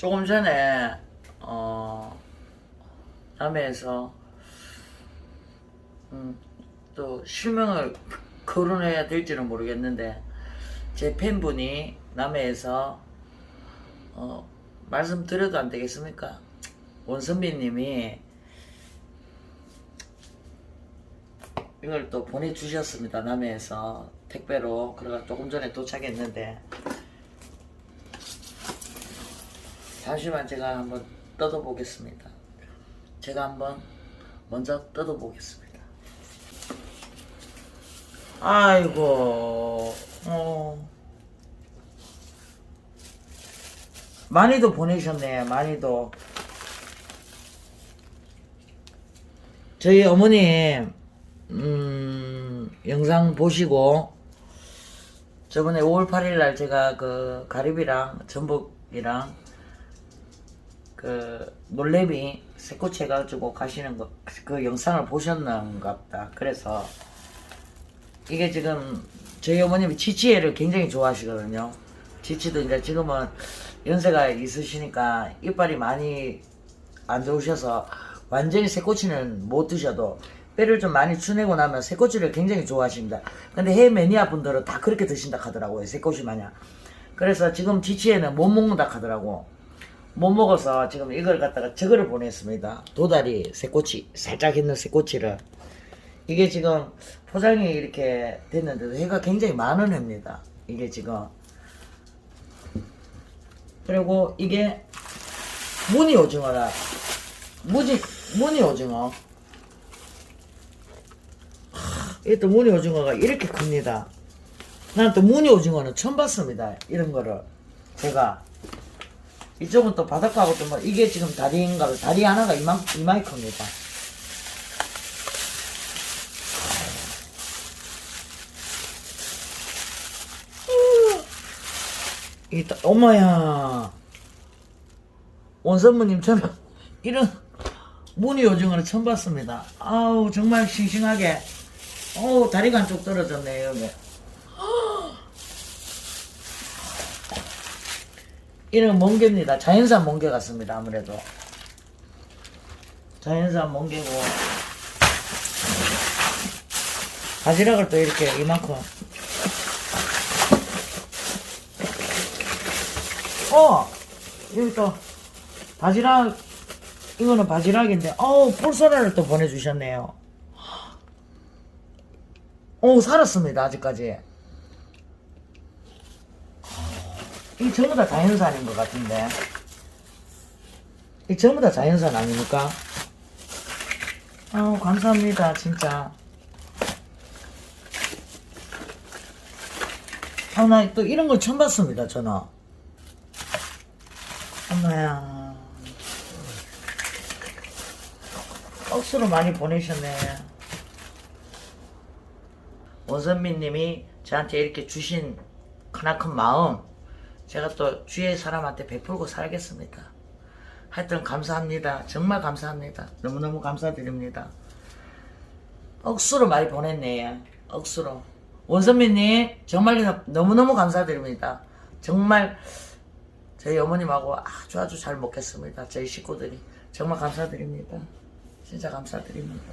조금 전에 어 남해에서 음, 또 실명을 거론해야 될지는 모르겠는데 제 팬분이 남해에서 어 말씀드려도 안 되겠습니까? 원선비님이 이걸 또 보내주셨습니다 남해에서. 택배로. 그래가 조금 전에 도착했는데 잠시만 제가 한번 뜯어보겠습니다. 제가 한번 먼저 뜯어보겠습니다. 아이고, 어. 많이도 보내셨네, 많이도. 저희 어머님, 음, 영상 보시고, 저번에 5월 8일 날 제가 그 가리비랑 전복이랑 그 놀래미 새꼬치 해가지고 가시는 거 그 영상을 보셨는가 보다. 그래서 이게 지금 저희 어머님이 치치애를 굉장히 좋아하시거든요. 치치도 이제 지금은 연세가 있으시니까 이빨이 많이 안 좋으셔서 완전히 새꼬치는 못 드셔도 뼈를 좀 많이 추내고 나면 새꼬치를 굉장히 좋아하십니다. 근데 해외 매니아 분들은 다 그렇게 드신다 하더라고요. 새꼬치 마냥. 그래서 지금 지치에는 못 먹는다 하더라고. 못 먹어서 지금 이걸 갖다가 저거를 보냈습니다. 도다리 새꼬치 살짝 있는 새꼬치를 이게 지금 포장이 이렇게 됐는데도 해가 굉장히 많은 해입니다. 이게 지금 그리고 이게 무늬 오징어라 무지 무늬 오징어 하, 이게 또 무늬 오징어가 이렇게 큽니다. 나는 또 무늬 오징어는 처음 봤습니다. 이런 거를 제가 이쪽은 또 바닷가하고 또뭐 이게 지금 다리인가 봐. 다리 하나가 이만 이만이 큽니다. 이 엄마야 원선무님 저는 이런 무늬 오징어를 처음 봤습니다. 아우 정말 싱싱하게 어우 다리가 한쪽 떨어졌네 여기. 이런 멍게입니다. 자연산 멍게 같습니다. 아무래도 자연산 멍게고 바지락을 또 이렇게 이만큼 어 여기 또 바지락 이거는 바지락인데 어우 뿔소라를 또 보내주셨네요. 어 살았습니다 아직까지. 이 전부 다 자연산인 것 같은데. 이 전부 다 자연산 아닙니까? 아우, 감사합니다, 진짜. 아, 나또 이런 걸 처음 봤습니다, 저는. 엄마야. 억수로 많이 보내셨네. 원선민 님이 저한테 이렇게 주신 크나큰 마음, 제가 또 주위의 사람한테 베풀고 살겠습니다. 하여튼 감사합니다. 정말 감사합니다. 너무너무 감사드립니다. 억수로 많이 보냈네. 억수로. 원선민님, 정말 너무너무 감사드립니다. 정말 저희 어머님하고 아주 아주 잘 먹겠습니다. 저희 식구들이. 정말 감사드립니다. 진짜 감사드립니다.